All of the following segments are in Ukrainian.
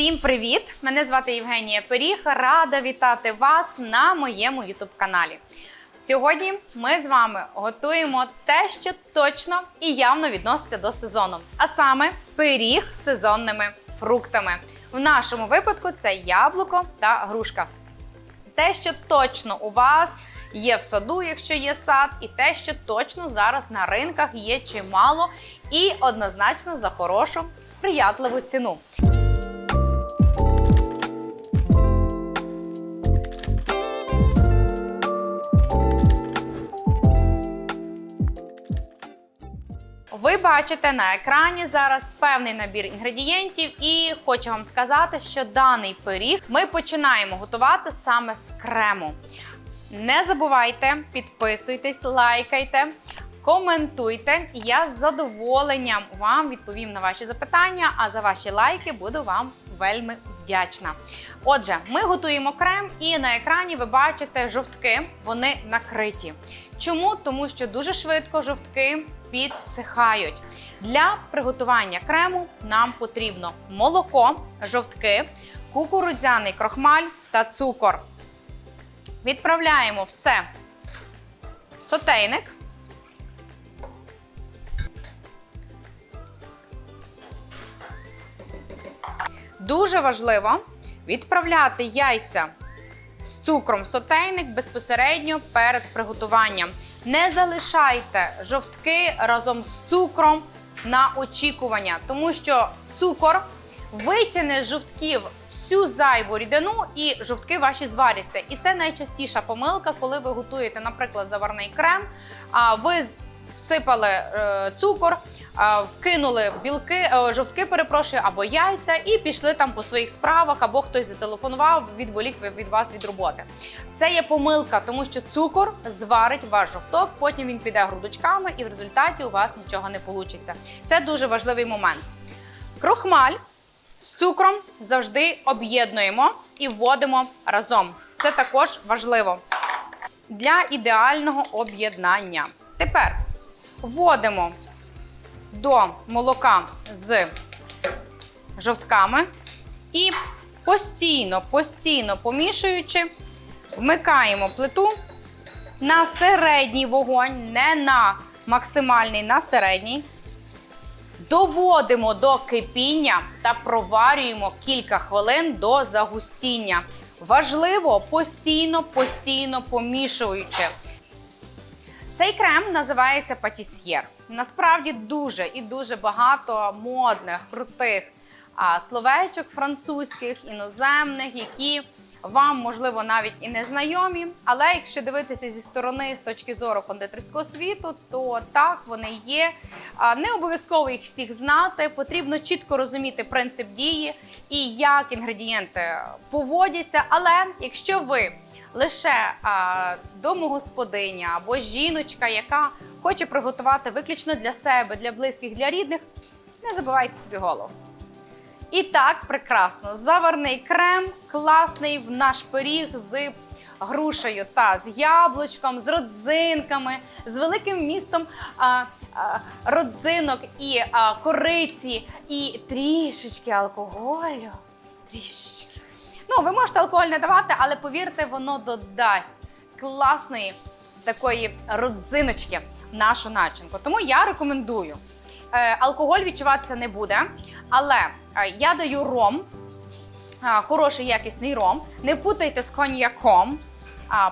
Всім привіт! Мене звати Євгенія Пиріг. Рада вітати вас на моєму youtube каналі. Сьогодні ми з вами готуємо те, що точно і явно відноситься до сезону, а саме пиріг з сезонними фруктами. В нашому випадку це яблуко та грушка. Те, що точно у вас є в саду, якщо є сад, і те, що точно зараз на ринках є чимало, і однозначно за хорошу сприятливу ціну. Ви бачите на екрані зараз певний набір інгредієнтів, і хочу вам сказати, що даний пиріг ми починаємо готувати саме з крему. Не забувайте, підписуйтесь, лайкайте, коментуйте. І я з задоволенням вам відповім на ваші запитання. А за ваші лайки буду вам вельми вдячна. Отже, ми готуємо крем, і на екрані ви бачите жовтки, вони накриті. Чому? Тому що дуже швидко жовтки підсихають. Для приготування крему нам потрібно молоко, жовтки, кукурудзяний крохмаль та цукор. Відправляємо все в сотейник. Дуже важливо відправляти яйця з цукром в сотейник безпосередньо перед приготуванням. Не залишайте жовтки разом з цукром на очікування, тому що цукор витягне з жовтків всю зайву рідину, і жовтки ваші зваряться. І це найчастіша помилка, коли ви готуєте, наприклад, заварний крем. А ви всипали е, цукор, вкинули білки, е, жовтки, перепрошую, або яйця, і пішли там по своїх справах, або хтось зателефонував, відволік від вас від роботи. Це є помилка, тому що цукор зварить ваш жовток, потім він піде грудочками, і в результаті у вас нічого не вийде. Це дуже важливий момент. Крохмаль з цукром завжди об'єднуємо і вводимо разом. Це також важливо для ідеального об'єднання. Тепер вводимо до молока з жовтками і постійно, постійно помішуючи, вмикаємо плиту на середній вогонь, не на максимальний, на середній. Доводимо до кипіння та проварюємо кілька хвилин до загустіння. Важливо постійно, постійно помішуючи. Цей крем називається патісьєр. Насправді дуже і дуже багато модних, крутих словечок французьких, іноземних, які вам, можливо, навіть і не знайомі. Але якщо дивитися зі сторони, з точки зору кондитерського світу, то так вони є. Не обов'язково їх всіх знати. Потрібно чітко розуміти принцип дії і як інгредієнти поводяться. Але якщо ви лише а, домогосподиня або жіночка, яка хоче приготувати виключно для себе, для близьких, для рідних, не забивайте собі голову. І так, прекрасно, заварний крем, класний в наш пиріг з грушею та з яблучком, з родзинками, з великим містом а, а, родзинок і а, кориці, і трішечки алкоголю. Трішечки. Ну, ви можете алкоголь не давати, але повірте, воно додасть класної такої родзиночки в нашу начинку. Тому я рекомендую. Е, алкоголь відчуватися не буде, але е, я даю ром, е, хороший якісний ром. Не путайте з коньяком.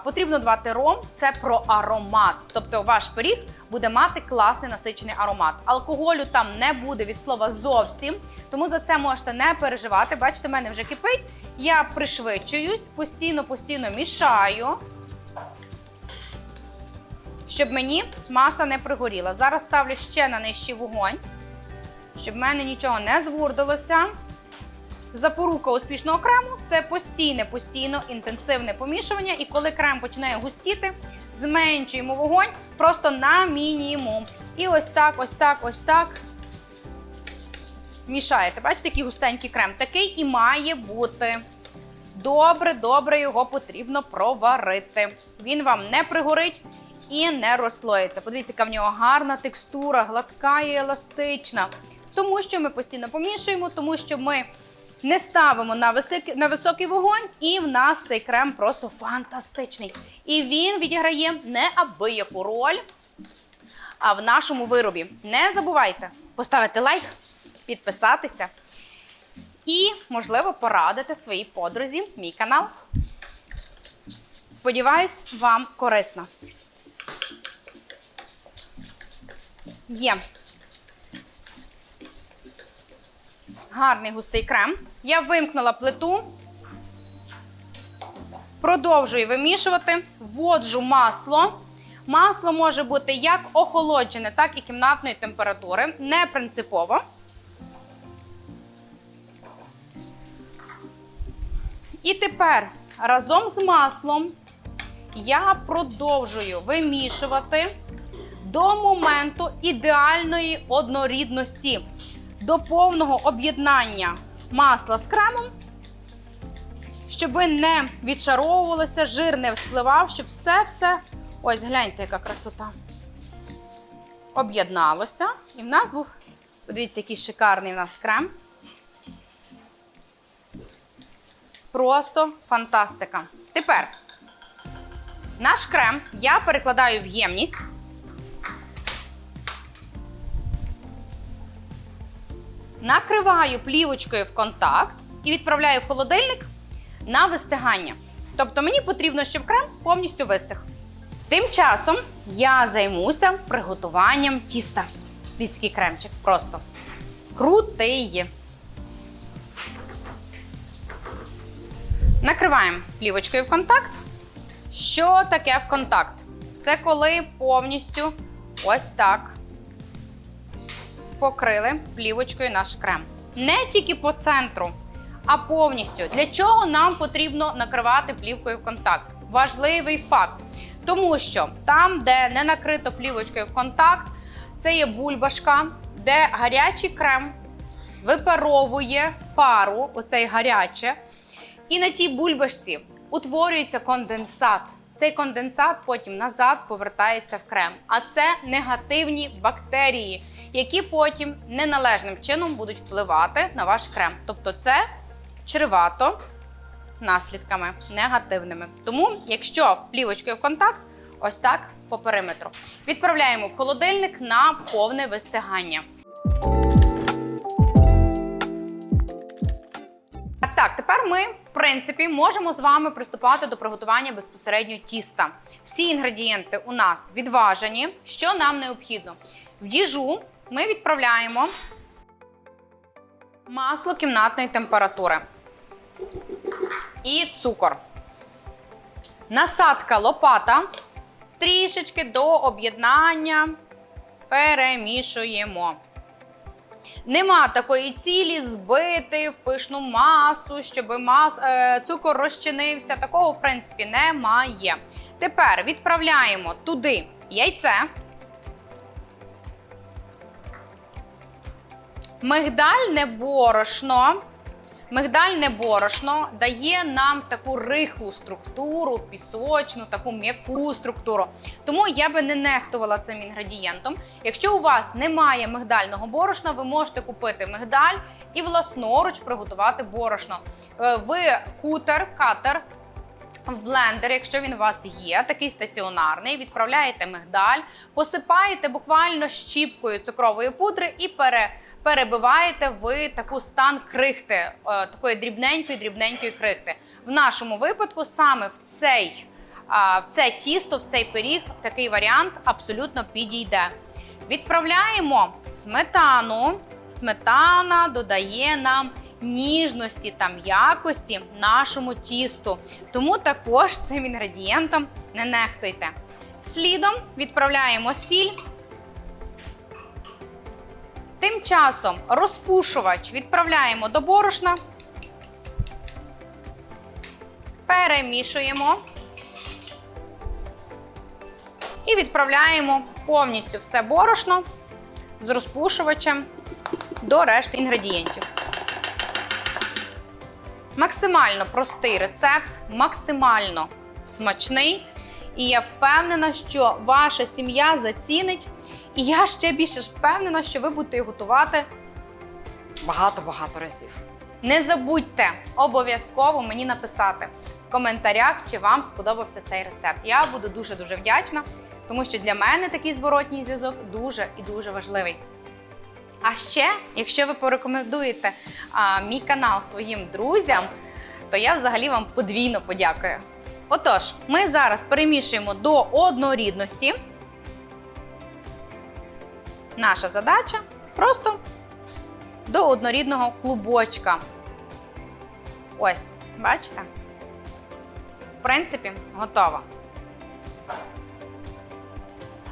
Потрібно давати ром, це про аромат. Тобто ваш пиріг буде мати класний насичений аромат. Алкоголю там не буде від слова зовсім, тому за це можете не переживати. Бачите, в мене вже кипить. Я пришвидшуюсь, постійно-постійно мішаю, щоб мені маса не пригоріла. Зараз ставлю ще на нижчий вогонь, щоб в мене нічого не звурдилося. Запорука успішного крему це постійне, постійно інтенсивне помішування. І коли крем починає густіти, зменшуємо вогонь просто на мінімум. І ось так, ось так, ось так. Мішаєте. Бачите, який густенький крем. Такий і має бути. Добре, добре його потрібно проварити. Він вам не пригорить і не розслоїться. Подивіться, яка в нього гарна текстура, гладка і еластична. Тому що ми постійно помішуємо, тому що ми Не ставимо на високий, на високий вогонь, і в нас цей крем просто фантастичний. І він відіграє неабияку роль в нашому виробі. Не забувайте поставити лайк, підписатися і, можливо, порадити своїй подрузі мій канал. Сподіваюсь, вам корисно. Є. Гарний густий крем. Я вимкнула плиту. Продовжую вимішувати, вводжу масло. Масло може бути як охолоджене, так і кімнатної температури. Не принципово. І тепер разом з маслом я продовжую вимішувати до моменту ідеальної однорідності, до повного об'єднання масла з кремом, щоб не відшаровувалося, жир не вспливав, щоб все-все. Ось гляньте, яка красота. Об'єдналося. І в нас був, подивіться, який шикарний в нас крем. Просто фантастика. Тепер наш крем я перекладаю в ємність. Накриваю плівочкою в контакт і відправляю в холодильник на вистигання. Тобто мені потрібно, щоб крем повністю вистиг. Тим часом я займуся приготуванням тіста. Людський кремчик просто крутий. Накриваємо плівочкою в контакт. Що таке в контакт? Це коли повністю ось так покрили плівочкою наш крем. Не тільки по центру, а повністю. Для чого нам потрібно накривати плівкою в контакт? Важливий факт. Тому що там, де не накрито плівочкою в контакт, це є бульбашка, де гарячий крем випаровує пару, оцей гаряче. І на тій бульбашці утворюється конденсат. Цей конденсат потім назад повертається в крем. А це негативні бактерії, які потім неналежним чином будуть впливати на ваш крем. Тобто, це чревато наслідками негативними. Тому, якщо плівочкою в контакт, ось так по периметру. Відправляємо в холодильник на повне вистигання. Так, тепер ми, в принципі, можемо з вами приступати до приготування безпосередньо тіста. Всі інгредієнти у нас відважені. Що нам необхідно? В діжу ми відправляємо масло кімнатної температури і цукор. Насадка лопата. Трішечки до об'єднання перемішуємо. Нема такої цілі збити в пишну масу, щоб мас, е, цукор розчинився. Такого, в принципі, немає. Тепер відправляємо туди яйце. Мигдальне борошно. Мигдальне борошно дає нам таку рихлу структуру, пісочну, таку м'яку структуру. Тому я би не нехтувала цим інгредієнтом. Якщо у вас немає мигдального борошна, ви можете купити мигдаль і власноруч приготувати борошно. Е, В кутер, катер. В блендер, якщо він у вас є, такий стаціонарний, відправляєте мигдаль, посипаєте буквально щіпкою цукрової пудри і пере, перебиваєте в таку стан крихти, е, такої дрібненької, дрібненької крихти. В нашому випадку саме в цей, в це тісто, в цей пиріг, такий варіант абсолютно підійде. Відправляємо сметану. Сметана додає нам ніжності та м'якості нашому тісту. Тому також цим інгредієнтом не нехтуйте. Слідом відправляємо сіль. Тим часом розпушувач відправляємо до борошна, перемішуємо і відправляємо повністю все борошно з розпушувачем до решти інгредієнтів. Максимально простий рецепт, максимально смачний. І я впевнена, що ваша сім'я зацінить. І я ще більше ж впевнена, що ви будете готувати багато-багато разів. Не забудьте обов'язково мені написати в коментарях, чи вам сподобався цей рецепт. Я буду дуже-дуже вдячна, тому що для мене такий зворотній зв'язок дуже і дуже важливий. А ще, якщо ви порекомендуєте а, мій канал своїм друзям, то я взагалі вам подвійно подякую. Отож, ми зараз перемішуємо до однорідності. Наша задача просто до однорідного клубочка. Ось, бачите? В принципі, готово.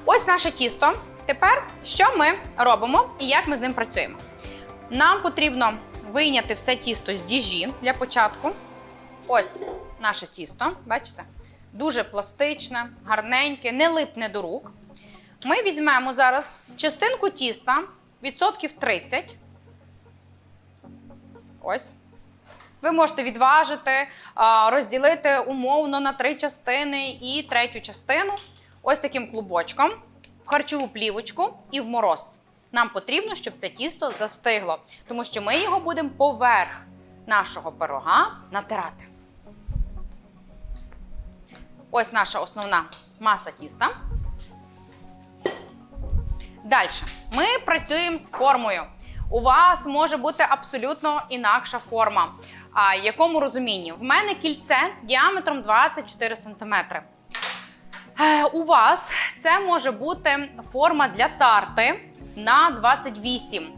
Ось наше тісто. Тепер що ми робимо і як ми з ним працюємо? Нам потрібно вийняти все тісто з діжі для початку. Ось наше тісто, бачите? Дуже пластичне, гарненьке, не липне до рук. Ми візьмемо зараз частинку тіста відсотків 30. Ось. Ви можете відважити, розділити умовно на три частини і третю частину ось таким клубочком в харчову плівочку і в мороз. Нам потрібно, щоб це тісто застигло, тому що ми його будемо поверх нашого пирога натирати. Ось наша основна маса тіста. Далі ми працюємо з формою. У вас може бути абсолютно інакша форма. А якому розумінні? В мене кільце діаметром 24 см. У вас це може бути форма для тарти на 28. Е,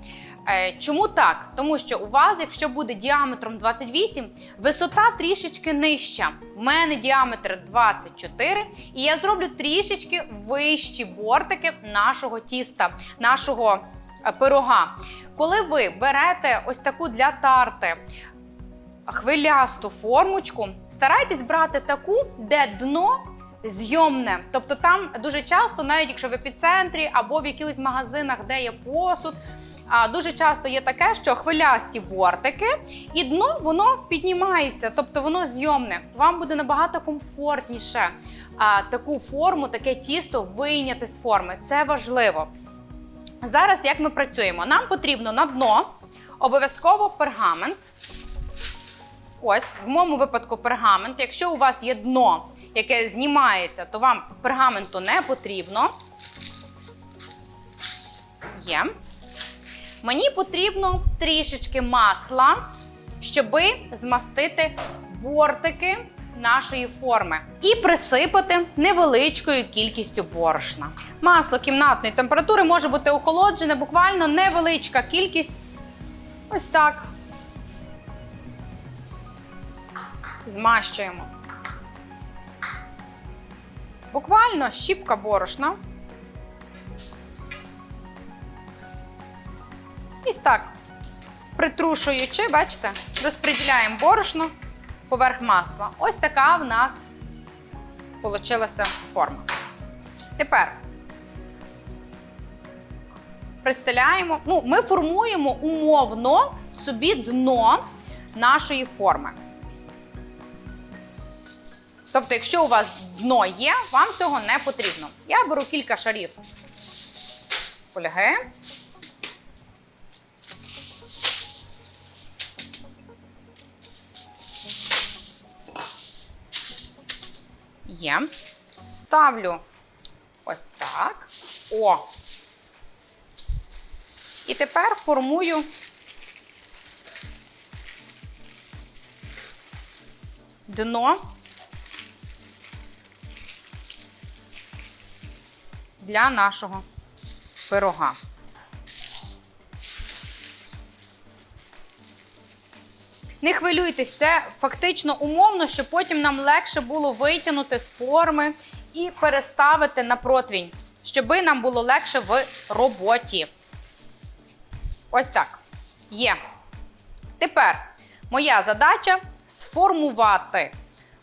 Чому так? Тому що у вас, якщо буде діаметром 28, висота трішечки нижча. У мене діаметр 24, і я зроблю трішечки вищі бортики нашого тіста, нашого е, пирога. Коли ви берете ось таку для тарти хвилясту формочку, старайтесь брати таку, де дно зйомне. Тобто там дуже часто, навіть якщо в епіцентрі або в якихось магазинах, де є посуд, а, дуже часто є таке, що хвилясті бортики, і дно воно піднімається, тобто воно зйомне. Вам буде набагато комфортніше а, таку форму, таке тісто вийняти з форми. Це важливо. Зараз як ми працюємо? Нам потрібно на дно обов'язково пергамент. Ось, в моєму випадку пергамент. Якщо у вас є дно, яке знімається, то вам пергаменту не потрібно. Є. Мені потрібно трішечки масла, щоби змастити бортики нашої форми і присипати невеличкою кількістю борошна. Масло кімнатної температури може бути охолоджене, буквально невеличка кількість. Ось так. Змащуємо. Буквально щіпка борошна. Ось так. Притрушуючи, бачите, розподіляємо борошно поверх масла. Ось така в нас получилася форма. Тепер пристеляємо. Ну, ми формуємо умовно собі дно нашої форми. Тобто, якщо у вас дно є, вам цього не потрібно. Я беру кілька шарів фольги. Є. Ставлю ось так. О. І тепер формую дно для нашого пирога. Не хвилюйтесь, це фактично умовно, щоб потім нам легше було витягнути з форми і переставити на противінь, щоб нам було легше в роботі. Ось так. Є. Тепер моя задача сформувати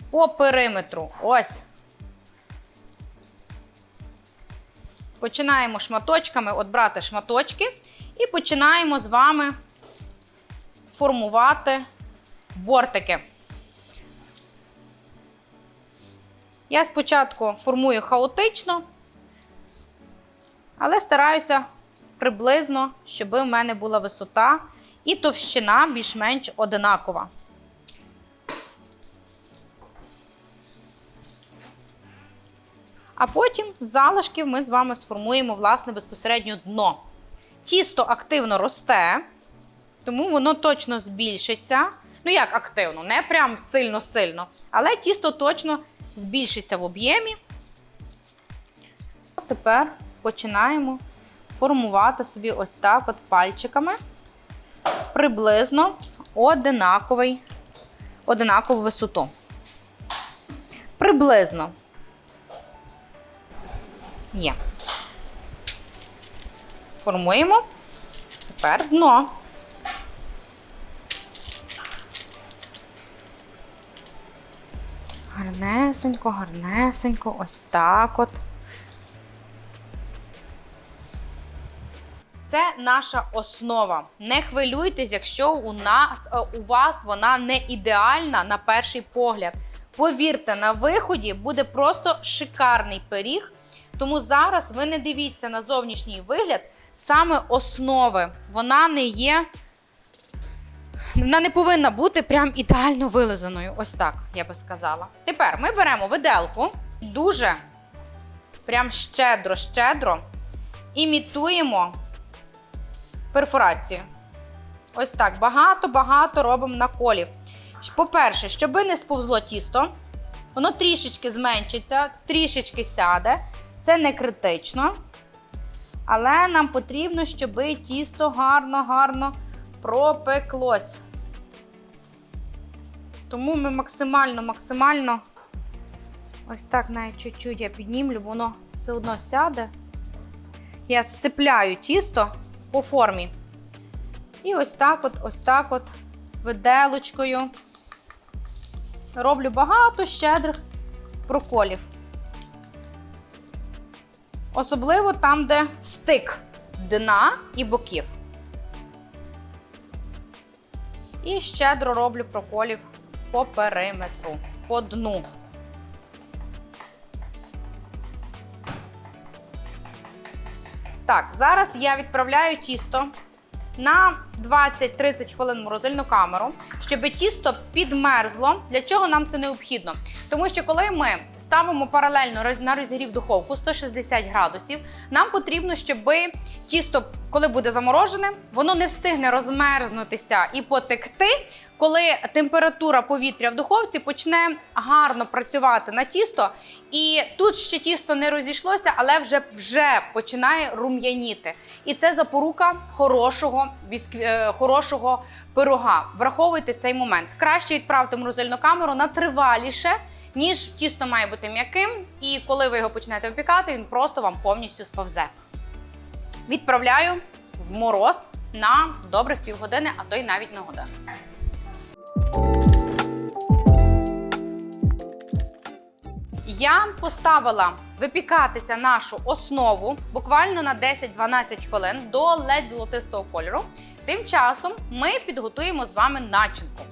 по периметру. Ось. Починаємо шматочками от брати шматочки і починаємо з вами формувати бортики. Я спочатку формую хаотично, але стараюся приблизно, щоб в мене була висота і товщина більш-менш одинакова. А потім з залишків ми з вами сформуємо власне безпосередньо дно. Тісто активно росте, тому воно точно збільшиться. Ну, як активно, не прям сильно-сильно, але тісто точно збільшиться в об'ємі. Тепер починаємо формувати собі ось так от пальчиками приблизно одинаковий, одинакову висоту. Приблизно. Є. Формуємо тепер дно. Гарнесенько, гарнесенько, ось так от. Це наша основа. Не хвилюйтесь, якщо у нас е, у вас вона не ідеальна на перший погляд. Повірте, на виході буде просто шикарний пиріг. Тому зараз ви не дивіться на зовнішній вигляд саме основи. Вона не є. Вона не повинна бути прям ідеально вилизаною. Ось так, я би сказала. Тепер ми беремо виделку дуже прям щедро-щедро імітуємо перфорацію. Ось так. Багато-багато робимо наколів. По-перше, щоб не сповзло тісто, воно трішечки зменшиться, трішечки сяде. Це не критично. Але нам потрібно, щоб тісто гарно-гарно пропеклось. Тому ми максимально, максимально ось так навіть чуть-чуть я піднімлю, воно все одно сяде. Я сцепляю тісто по формі. І ось так от, ось так от виделочкою. Роблю багато щедрих проколів. Особливо там, де стик дна і боків. І щедро роблю проколів по периметру, по дну. Так, зараз я відправляю тісто на 20-30 хвилин в морозильну камеру, щоб тісто підмерзло. Для чого нам це необхідно? Тому що коли ми ставимо паралельно на розігрів духовку 160 градусів, нам потрібно, щоб тісто, коли буде заморожене, воно не встигне розмерзнутися і потекти. Коли температура повітря в духовці почне гарно працювати на тісто, і тут ще тісто не розійшлося, але вже, вже починає рум'яніти. І це запорука хорошого, е, хорошого пирога. Враховуйте цей момент. Краще відправити в морозильну камеру на триваліше, ніж тісто має бути м'яким. І коли ви його почнете випікати, він просто вам повністю сповзе. Відправляю в мороз на добрих півгодини, а то й навіть на годину. Я поставила випікатися нашу основу буквально на 10-12 хвилин до ледь золотистого кольору. Тим часом ми підготуємо з вами начинку.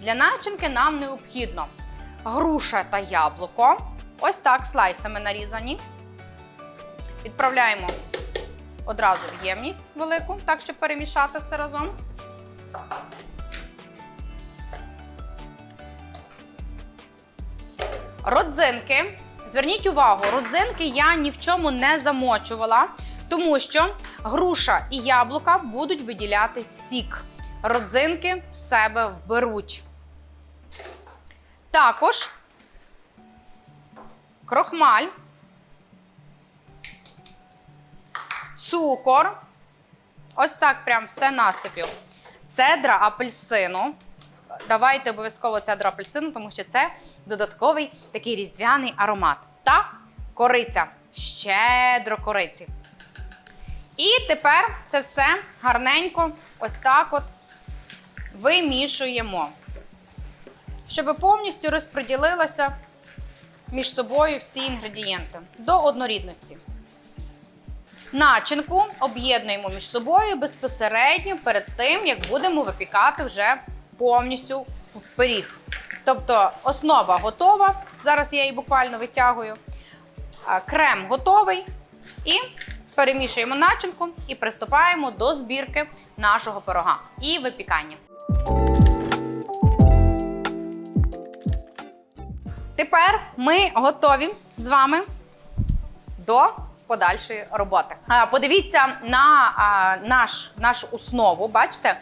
Для начинки нам необхідно груша та яблуко. Ось так слайсами нарізані. Відправляємо одразу в ємність велику, так щоб перемішати все разом. Родзинки. Зверніть увагу, родзинки я ні в чому не замочувала, тому що груша і яблука будуть виділяти сік. Родзинки в себе вберуть. Також крохмаль, цукор. Ось так прям все насипів. Цедра апельсину. Давайте обов'язково цедру апельсину, тому що це додатковий такий різдвяний аромат. Та кориця. Щедро кориці. І тепер це все гарненько, ось так от вимішуємо, щоб повністю розподілилися між собою всі інгредієнти до однорідності. Начинку об'єднуємо між собою безпосередньо перед тим, як будемо випікати вже повністю в пиріг. Тобто основа готова. Зараз я її буквально витягую. Крем готовий. І перемішуємо начинку і приступаємо до збірки нашого пирога і випікання. Тепер ми готові з вами до подальшої роботи. Подивіться на наш, нашу основу. Бачите,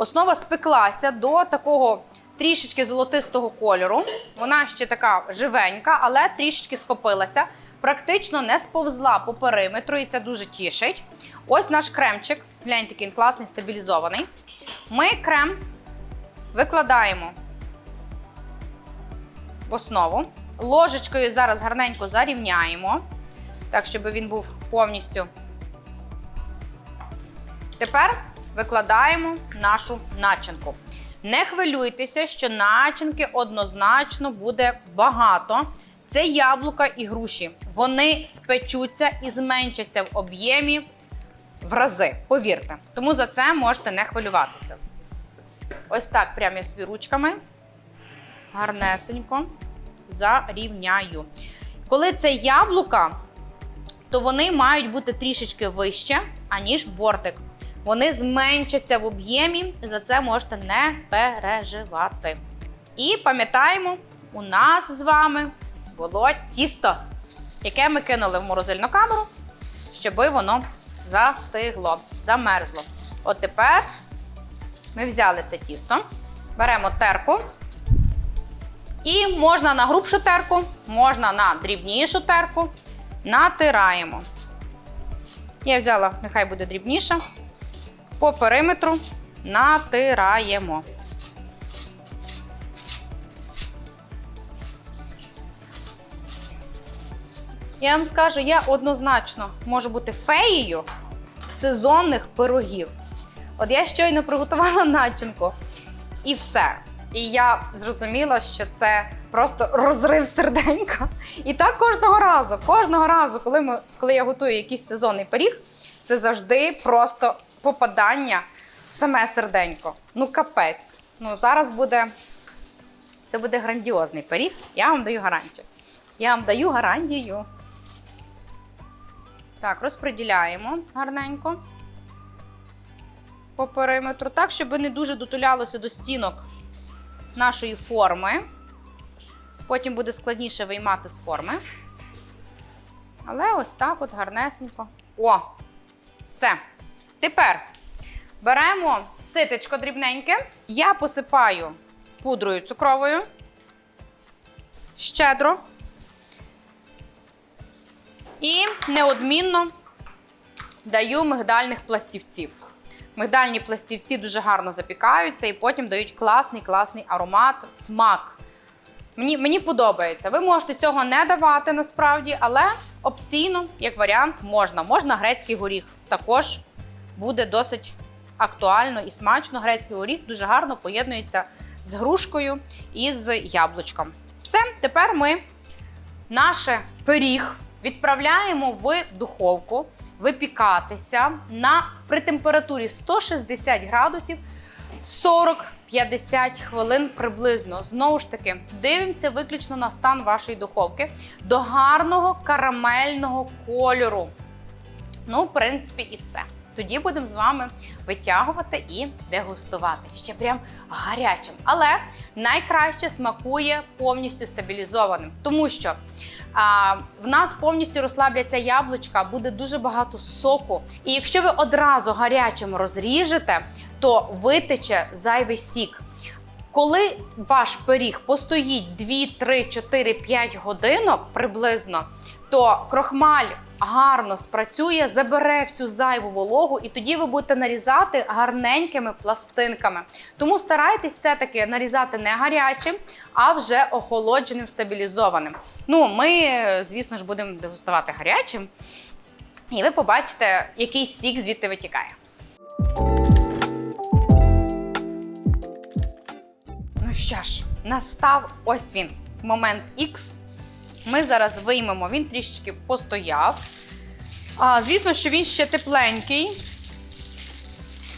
основа спеклася до такого трішечки золотистого кольору. Вона ще така живенька, але трішечки скопилася. Практично не сповзла по периметру, і це дуже тішить. Ось наш кремчик. Гляньте, він класний, стабілізований. Ми крем викладаємо в основу. Ложечкою зараз гарненько зарівняємо, так, щоб він був повністю. Тепер викладаємо нашу начинку. Не хвилюйтеся, що начинки однозначно буде багато. Це яблука і груші. Вони спечуться і зменшаться в об'ємі в рази, повірте. Тому за це можете не хвилюватися. Ось так, прямо я собі ручками. Гарнесенько зарівняю. Коли це яблука, то вони мають бути трішечки вище, аніж бортик. Вони зменшаться в об'ємі, за це можете не переживати. І пам'ятаємо, у нас з вами було тісто, яке ми кинули в морозильну камеру, щоб воно застигло, замерзло. От тепер ми взяли це тісто, беремо терку. І можна на грубшу терку, можна на дрібнішу терку. Натираємо. Я взяла, нехай буде дрібніша. По периметру натираємо. Я вам скажу, я однозначно можу бути феєю сезонних пирогів. От я щойно приготувала начинку і все. І я зрозуміла, що це просто розрив серденька. І так кожного разу, кожного разу, коли, ми, коли я готую якийсь сезонний пиріг, це завжди просто попадання в саме серденько. Ну, капець. Ну, зараз буде. Це буде грандіозний пиріг. Я вам даю гарантію. Я вам даю гарантію. Так, розподіляємо гарненько по периметру, так, щоб не дуже дотулялося до стінок нашої форми. Потім буде складніше виймати з форми. Але ось так от гарнесенько. О! Все. Тепер беремо ситечко дрібненьке. Я посипаю пудрою цукровою. Щедро. І неодмінно даю мигдальних пластівців. Мигдальні пластівці дуже гарно запікаються і потім дають класний класний аромат, смак. Мені, мені подобається. Ви можете цього не давати насправді, але опційно, як варіант, можна. Можна грецький горіх. Також буде досить актуально і смачно. Грецький горіх дуже гарно поєднується з грушкою і з яблучком. Все, тепер ми наш пиріг відправляємо в духовку випікатися на при температурі 160 градусів 40-50 хвилин приблизно. Знову ж таки, дивимося виключно на стан вашої духовки до гарного карамельного кольору. Ну, в принципі, і все. Тоді будемо з вами витягувати і дегустувати. Ще прям гарячим. Але найкраще смакує повністю стабілізованим, тому що а, в нас повністю розслабляться яблучка, буде дуже багато соку. І якщо ви одразу гарячим розріжете, то витече зайвий сік. Коли ваш пиріг постоїть 2, 3, 4, 5 годинок приблизно, то крохмаль гарно спрацює, забере всю зайву вологу, і тоді ви будете нарізати гарненькими пластинками. Тому старайтесь все-таки нарізати не гарячим, а вже охолодженим, стабілізованим. Ну, ми, звісно ж, будемо дегустувати гарячим, і ви побачите, який сік звідти витікає. Ну що ж, настав ось він. Момент X. Ми зараз виймемо, він трішечки постояв. А, Звісно, що він ще тепленький.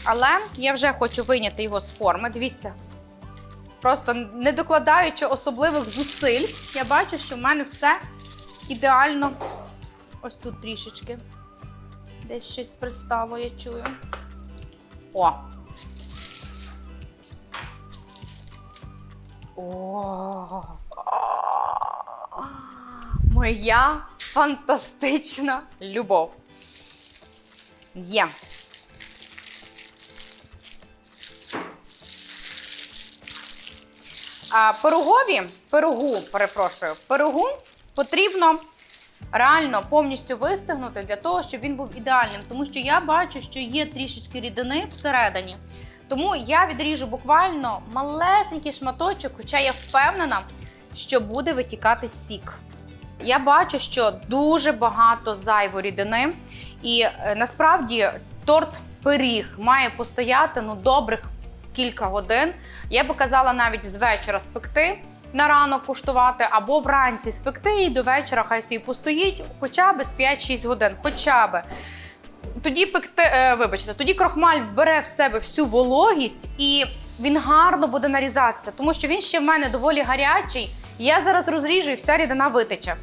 Але я вже хочу вийняти його з форми. Дивіться. Просто не докладаючи особливих зусиль, я бачу, що в мене все ідеально. Ось тут трішечки. Десь щось пристало, я чую. О! О! Моя фантастична любов. Є. А пирогові, пирогу, перепрошую, пирогу потрібно реально повністю вистигнути для того, щоб він був ідеальним. Тому що я бачу, що є трішечки рідини всередині. Тому я відріжу буквально малесенький шматочок, хоча я впевнена, що буде витікати сік. Я бачу, що дуже багато зайвої рідини, і е, насправді торт пиріг має постояти ну добрих кілька годин. Я би казала навіть з вечора спекти на ранок куштувати, або вранці спекти і до вечора хай собі постоїть хоча б з 5-6 годин. Хоча б. Тоді пекти, е, вибачте, тоді крохмаль бере в себе всю вологість і він гарно буде нарізатися, тому що він ще в мене доволі гарячий. Я зараз розріжу і вся рідина витече.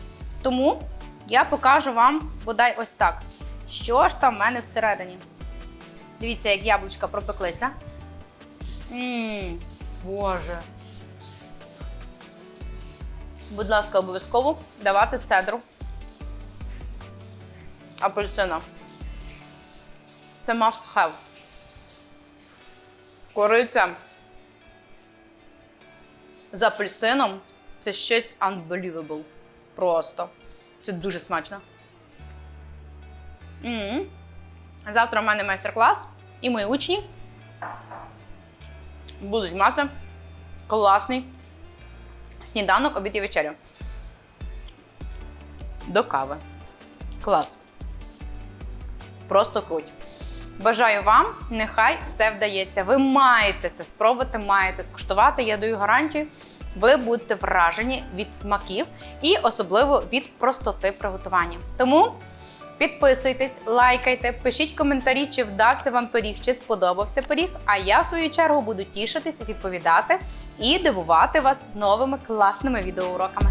Тому я покажу вам бодай ось так. Що ж там в мене всередині? Дивіться, як яблучка пропеклися. Ммм, боже. Будь ласка, обов'язково давати цедру апельсина. Це must have. Кориця з апельсином це щось unbelievable. Просто. Це дуже смачно. м Завтра в мене майстер-клас і мої учні будуть мати класний сніданок, обід і вечерю. До кави. Клас. Просто круть. Бажаю вам, нехай все вдається. Ви маєте це спробувати, маєте скуштувати. Я даю гарантію. Ви будете вражені від смаків і особливо від простоти приготування. Тому підписуйтесь, лайкайте, пишіть коментарі, чи вдався вам пиріг, чи сподобався пиріг. А я в свою чергу буду тішитись, відповідати і дивувати вас новими класними відеоуроками.